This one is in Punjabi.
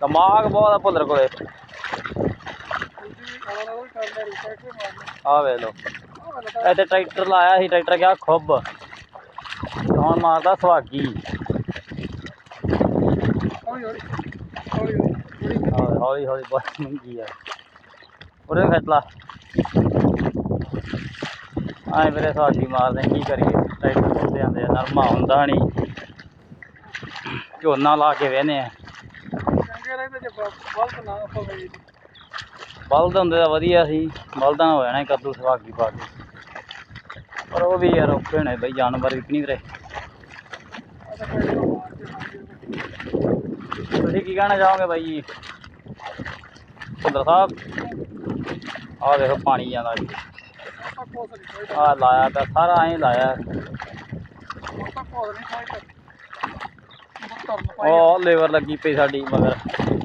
ਦਿਮਾਗ ਬਹੁਤ ਆ ਭੁੱਲਰ ਕੋਲੇ। ਆ ਵੇਖ ਲੋ ਇੱਥੇ ਟਰੈਕਟਰ ਲਾਇਆ ਸੀ, ਟਰੈਕਟਰ ਗਿਆ ਖੁੱਬ। ਹੁਣ ਮਾਰਦਾ? ਸੁਹਾਗੀ। ਹੌਲੀ ਹੌਲੀ ਬਹੁਤ ਮੰਗੀ ਆ। ਉਹਦੇ ਫੈਸਲਾ ਲਾ। ਆਏ ਮੇਰੇ ਸੁਹਾਗੀ ਮਾਰਦੇ ਕੀ ਕਰੀਏ? ਟਰੈਕਟਰ ਕੁੱਤੇ ਆਂਦੇ ਨਰਮਾ ਹੁੰਦਾ ਨਹੀਂ ਝੋਨਾ ਲਾ ਕੇ ਵੇਨੇ ਆ। ਬਲਦ ਹੁੰਦੇ ਤਾਂ ਵਧੀਆ ਸੀ ਬਲਦਾਂ ਨਾਲ ਹੋ ਜਾਣਾ ਸੀ ਕੱਦੂ ਸੁਹਾਗੀ ਪਾ ਕੇ ਪਰ ਉਹ ਵੀ ਯਾਰ ਔਖੇ ਹੋਣੇ ਬਈ ਜਾਨਵਰ ਵੀ ਨਹੀਂ ਰਹੇ ਤੁਸੀਂ ਕੀ ਕਹਿਣਾ ਚਾਹੋਗੇ ਬਾਈ ਜੀ ਭੁੱਲਰ ਸਾਹਿਬ ਆਹ ਦੇਖੋ ਪਾਣੀ ਜਾਂਦਾ ਜੀ ਆਹ ਲਾਇਆ ਤਾਂ ਸਾਰਾ ਐਂ ਲਾਇਆ ਉਹ ਲੇਬਰ ਲੱਗੀ ਪਈ ਸਾਡੀ ਮਗਰ।